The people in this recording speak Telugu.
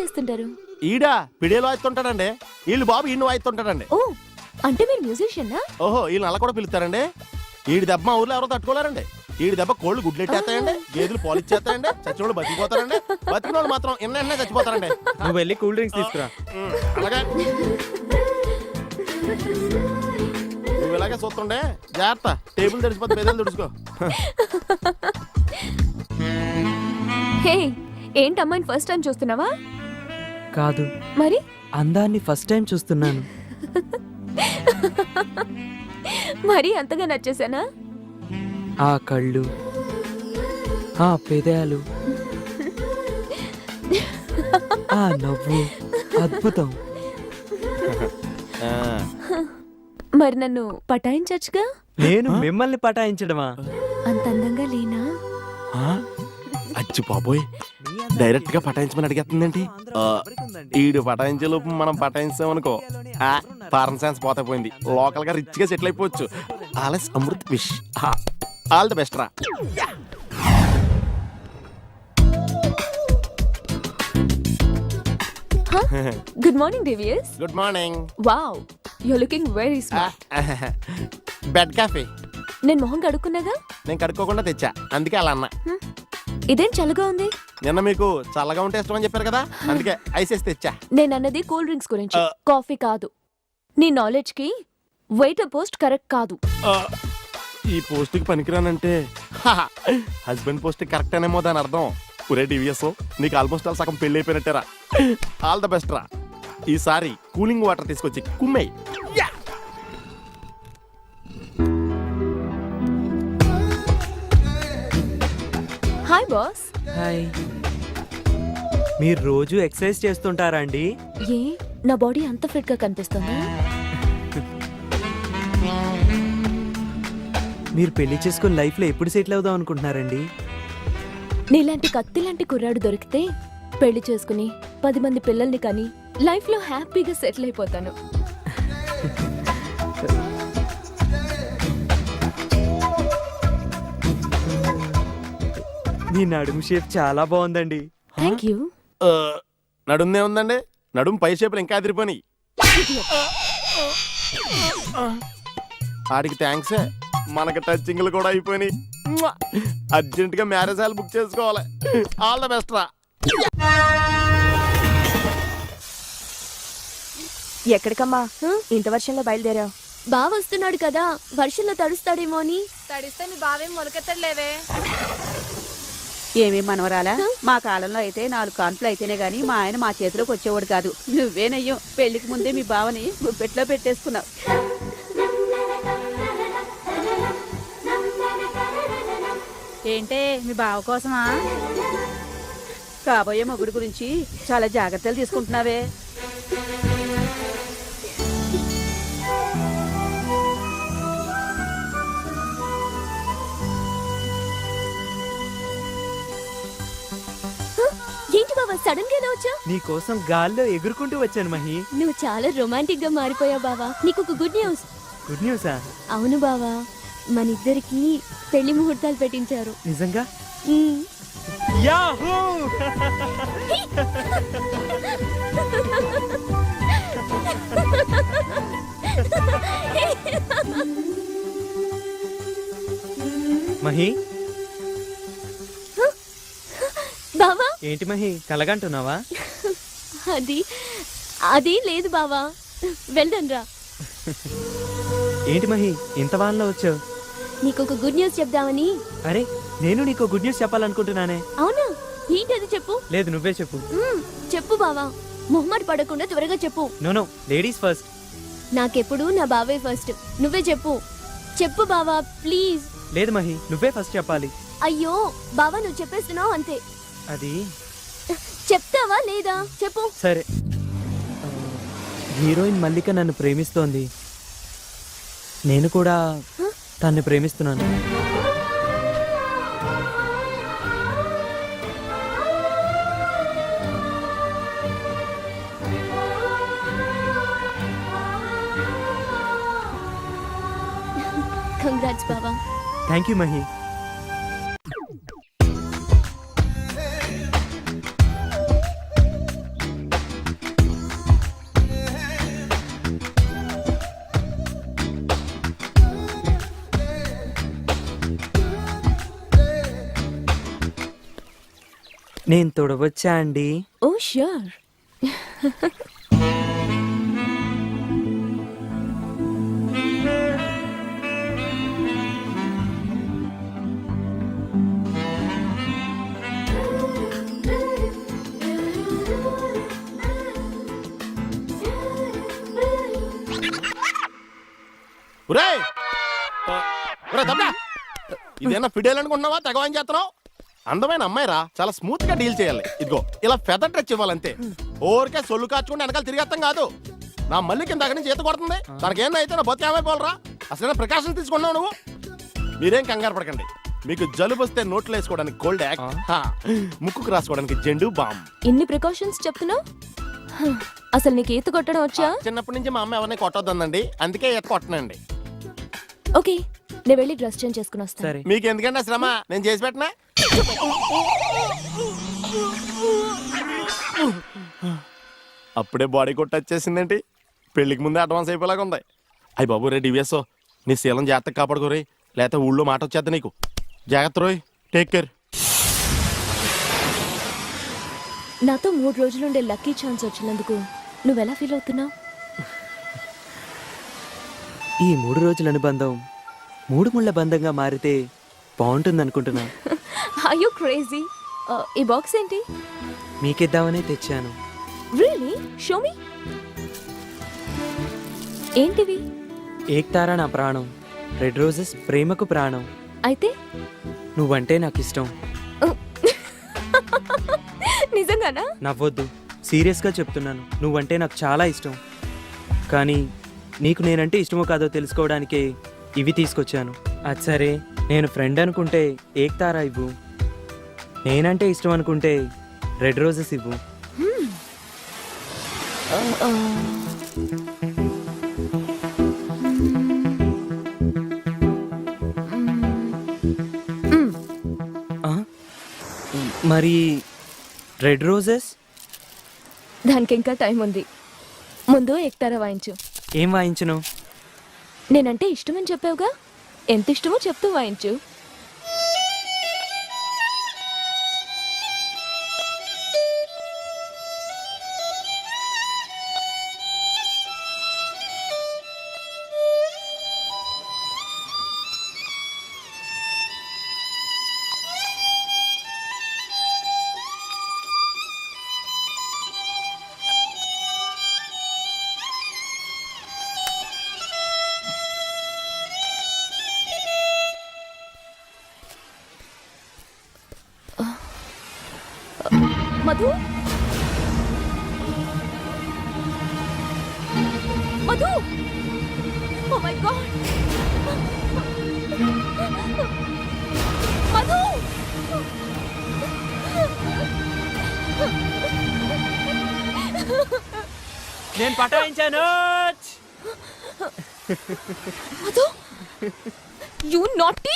చేస్తుంటారు? ఈడా పిడియలో వాయిస్తుంటాడండి వీళ్ళు బాబు ఈయన వాయిస్తుంటాడండి ఓ అంటే మీరు మ్యూజిషియనా? ఓహో వీళ్ళు అలా కూడా పిలుస్తారండి. ఈడి దెబ్బ మా ఊర్లో ఎవరో తట్టుకోలేరండి. ఈడి దెబ్బ కోళ్ళు గుడ్లెట్టేస్తాయండి గేదెలు పాలు ఇచ్చేస్తాయండి చచ్చిన వాళ్ళు బతికిపోతారండి. బతికిన వాళ్ళు మాత్రం ఎన్న ఎన్నే చచ్చిపోతారండి. నువ్వు వెళ్ళి కూల్ డ్రింక్స్ తీసుకురా. ఉమ్, అలాగే. నువ్వు ఇలాగే చూస్తుండే జాగ్రత్త టేబుల్ తెరిచిపోతే పెదలు తుడుచుకో. హే ఏంటి అమ్మాయిని ఫస్ట్ టైం చూస్తున్నావా? కాదు. మరి? అందాన్ని ఫస్ట్ టైం చూస్తున్నాను. మరి అంతగా నచ్చేసానా ఆ కళ్ళు ఆ పెదాలు ఆ నవ్వు అద్భుతం. ఆ, మరి నన్ను పటాయించచ్చుగా? నేను మిమ్మల్ని పటాయించడమా? అంత అందంగా లేనా? ఆ? అచ్చి బాబోయ్. డైరెక్ట్గా పటాయించమని అడిగేస్తుందేంటి ఆ, ఈడు పటాయించే లోపు మనం పటాయించామనుకో ఫారెన్ సైన్స్ పోతే పోయింది. లోకల్గా రిచ్గా సెటిల్ అయిపోవచ్చు. ఆలస్ Amrit wish. All the best రా. Good morning డివియస్ good morning wow you looking very smart bed coffee నేను మొహం కడుక్కున్నాగా? నేను కడుక్కోకుండా తెచ్చా. అందుకే అలా అన్నా. ఇదేం చల్లగా ఉంది? నిన్న మీకు చల్లగా ఉంటే ఇష్టం అని చెప్పారు కదా? అందుకే ఐస్ వేసి తెచ్చా? నేను అన్నది కూల్ డ్రింక్స్ గురించి. కాఫీ కాదు. నీ నాలెడ్జ్కి వెయిటర్ పోస్ట్ కరెక్ట్ కాదు. ఈ పోస్ట్కి పనికిరానంటే హస్బెండ్ పోస్ట్ కరెక్ట్ అనేమో దాని అర్థం. ఒరే డివిఎస్ నీకు ఆల్మోస్ట్ ఆల్ సగం పెళ్ళి అయిపోయినట్టేరా. ఆల్ ద బెస్ట్ రా. ఈసారి కూలింగ్ వాటర్ తీసుకొచ్చి కుమ్మేయ్. హాయ్ బాస్ హాయ్ మీరు రోజు ఎక్సర్సైజ్ చేస్తుంటారా అండి? ఏ? నా బాడీ అంత ఫిట్గా కనిపిస్తుందా. మీరు పెళ్ళి చేసుకుని లైఫ్లో ఎప్పుడు సెటిల్ అవుదాం అనుకుంటున్నారండి? నీలాంటి కత్తి లాంటి కుర్రాడు దొరికితే పెళ్ళి చేసుకుని పది మంది పిల్లల్ని కానీ లైఫ్లో హ్యాపీగా సెటిల్ అయిపోతాను. మీ నడుము షేప్ చాలా బాగుందండి. Thank you. నడుందే ఉందండి. నడుం పై షేపులు ఇంకా అదిరిపోయి ఆడికి థ్యాంక్సే మనకి టచింగ్లు కూడా అయిపోయినాయి. అర్జెంట్గా మ్యారేజ్ హాల్ బుక్ చేసుకోవాలి. ఆల్ ద బెస్ట్ రా. ఎక్కడికమ్మా? ఇంత వర్షంలో బయలుదేరావు. బావ వస్తున్నాడు కదా. వర్షంలో తడుస్తాడేమో అని. తడిస్తే మీ బావేం మొలకెత్తలేవే ఏమి మనవరాలా? మా కాలంలో అయితే నాలుగు కాన్పులు అయితేనే గాని మా ఆయన మా చేతిలోకి వచ్చేవాడు కాదు. నువ్వేనయ్యో పెళ్ళికి ముందే మీ బావని గుప్పెట్లో పెట్టేసుకున్నావు. ఏంటే మీ బావ కోసమా? కాబోయే మొగుడు గురించి చాలా జాగ్రత్తలు తీసుకుంటున్నావే. ఏంటి బావ సడన్గా ఎలా వచ్చా? నీ కోసం గాల్లో ఎగురుకుంటూ వచ్చాను మహి. నువ్వు చాలా రొమాంటిక్గా మారిపోయావు బావా. నీకు ఒక గుడ్ న్యూస్ గుడ్ న్యూసా అవును బావా మన ఇద్దరికి పెళ్ళి ముహూర్తాలు పెట్టించారు. నిజంగా? మ్మ్. యాహూ! మహి ఏంటి మహి కలగంటున్నావా? అది అది లేదు బావా. వెళ్దాం రా. ఏంటి మహి ఇంత వానలో వచ్చావు? నీకు ఒక గుడ్ న్యూస్ చెప్దామని. అరే నేను నీకు గుడ్ న్యూస్ చెప్పాలనుకుంటున్నానే. అవునా? ఏంటి అది చెప్పు? లేదు నువ్వే చెప్పు. చెప్పు బావా. మొహమాట పడకుండా త్వరగా చెప్పు. No no ladies first. నాకెప్పుడు నా బావే ఫస్ట్. నువ్వే చెప్పు. చెప్పు బావా ప్లీజ్. లేదు మహి నువ్వే ఫస్ట్ చెప్పాలి. అయ్యో బావా నువ్వు చెప్పేస్తున్నావు అంతే. అది? చెప్తావా లేదా? చెప్పు. సరే. హీరోయిన్ మల్లిక నన్ను ప్రేమిస్తోంది. నేను కూడా తన్ని ప్రేమిస్తున్నాను. కంగ్రాట్స్ బావా థ్యాంక్ యూ మహి నేను తొడవచ్చా అండి? Oh sure. ఒరే ఒరే తప్పా ఇదేనా ఫిడేల్ అనుకుంటున్నావా? తెగవాని చేస్తున్నావు అందమైన అమ్మాయిరా చాలా స్మూత్గా డీల్ చేయాలి. ఇదిగో ఇలా ఫెదర్ టచ్ ఇవ్వాలంతే. ఓరికే సొల్లు కాచుకుని వెనకాల తిరిగేస్తాం కాదు. నా మళ్ళీ కింద అక్కడి నుంచి ఈత కొడుతుంది. తనకేందో అయితే నా బతికి ఏమైపోలరా అసలు ప్రికాషన్ తీసుకున్నావు నువ్వు? మీరేం కంగారు పడకండి. మీకు జలుబు వస్తే నోట్లు వేసుకోవడానికి కోల్డ్ యాక్ ముక్కుకు రాసుకోవడానికి జెండు బామ్. ఇన్ని ప్రికాషన్స్ చెప్తున్నావు? అసలు నీకు ఈత కొట్టడం వచ్చా? చిన్నప్పటి నుంచి మా అమ్మ ఎవరిని కొట్టొద్దండి అందుకే ఈత కొట్టనండి. ఓకే నేను వెళ్ళి డ్రెస్ చేంజ్ చేసుకుని వస్తాను. సరే. మీకు ఎందుకంటే శ్రమ? నేను చేసి పెట్టనా? అప్పుడే బాడీ కొట్టి వచ్చేసిందేంటి? పెళ్ళికి ముందే అడ్వాన్స్ అయిపోయేలాగా ఉంది. అయ్యి బాబు రే డివిఎస్ నీ శీలం జాగ్రత్త కాపాడుకోరే లేకపోతే ఊళ్ళో మాట వచ్చేద్ది నీకు. జాగ్రత్త రోయ్. టేక్ కేర్ నాతో మూడు రోజులుండే లక్కీ ఛాన్స్ వచ్చినందుకు నువ్వెలా ఫీల్ అవుతున్నావు? ఈ మూడు రోజుల అనుబంధం మూడు ముళ్ళ బంధంగా మారితే బాగుంటుంది అనుకుంటున్నా అయ్యో క్రేజీ ఈ బాక్స్ ఏంటి? మీకిద్దామని తెచ్చాను. రియలీ షోమి ఏంటివి ఏక్తారా నా ప్రాణం రెడ్ రోజెస్ ప్రేమకు ప్రాణం. అయితే? నువ్వంటే నాకు ఇష్టం నిజంగానా? నవ్వొద్దు సీరియస్గా చెప్తున్నాను నువ్వంటే నాకు చాలా ఇష్టం. కానీ నీకు నేనంటే ఇష్టమో కాదో తెలుసుకోవడానికే ఇవి తీసుకొచ్చాను. అది సరే. నేను ఫ్రెండ్ అనుకుంటే ఏక్తారా ఇవ్వు. నేనంటే ఇష్టం అనుకుంటే రెడ్ రోజెస్ ఇవ్వు? మరి రెడ్ రోజెస్? దానికి ఇంకా టైం ఉంది. ముందు ఎక్తారా వాయించు. ఏం వాయించను? నేనంటే ఇష్టమని చెప్పావుగా? ఎంత ఇష్టమో చెప్తూ వాయించు. Madhu? Madhu? Oh my god! Madhu! నేను పటాయించాను. మధు? You naughty